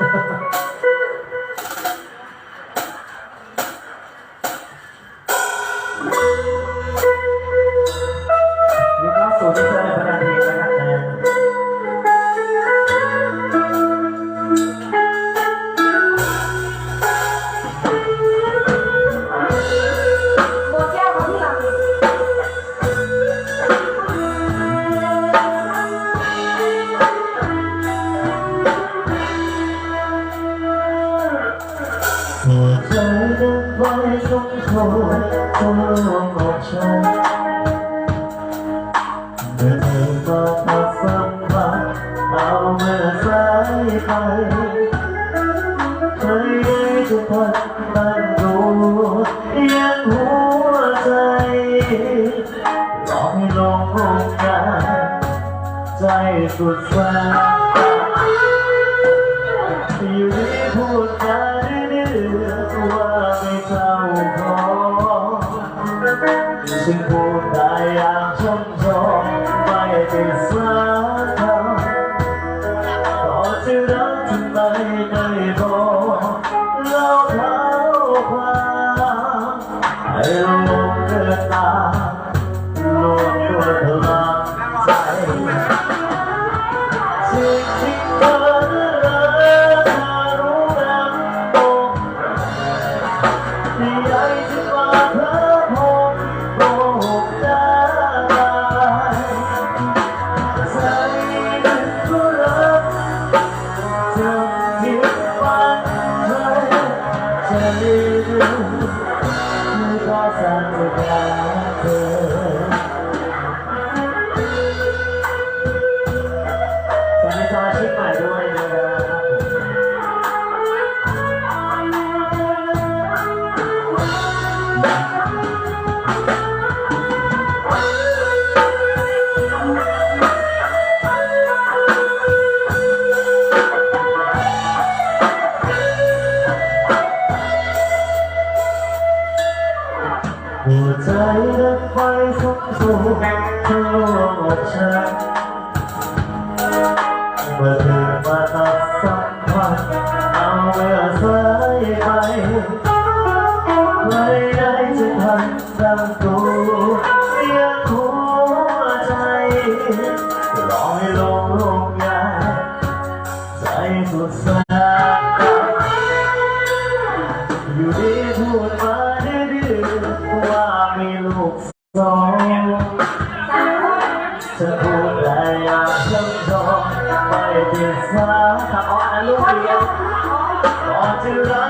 Ha ha ha. ใจดังไฟชมโชยทะลวงออกชมเมื่อเธอมาตัดสัมผัสเอาเมื่อสายไปใครจะพันมันรู้ยังหัวใจรอให้ลงโรงงานใจสุดแสนอยู่ดีพูด ฉันพูดได้อย่างช่ำชองไม่ได้สักคำต่อจะรักทำไม จะ หัวใจรักไฟสุกสูงทะลวงอกฉันเมื่อเธอมาตัดสัมพันธ์เอาเมื่อสายไปไม่ได้จะทันตั้งตัวเสียหัวใจรอให้ลงโรงงาใจสุดแสนอยู่ดี สองสามคนจะพูดแต่อยากช่ำชองไม่ติดสาถ้าอ่อนลูกเดียวก่อนจะรัก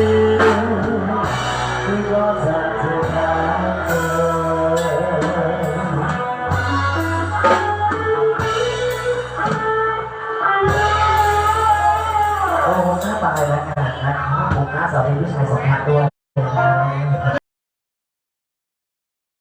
ม่หมดแก้ว โอ้โหหน้าตายแล้วนะครับผมหน้าสาวเป็นผู้ชายสองพันด้วย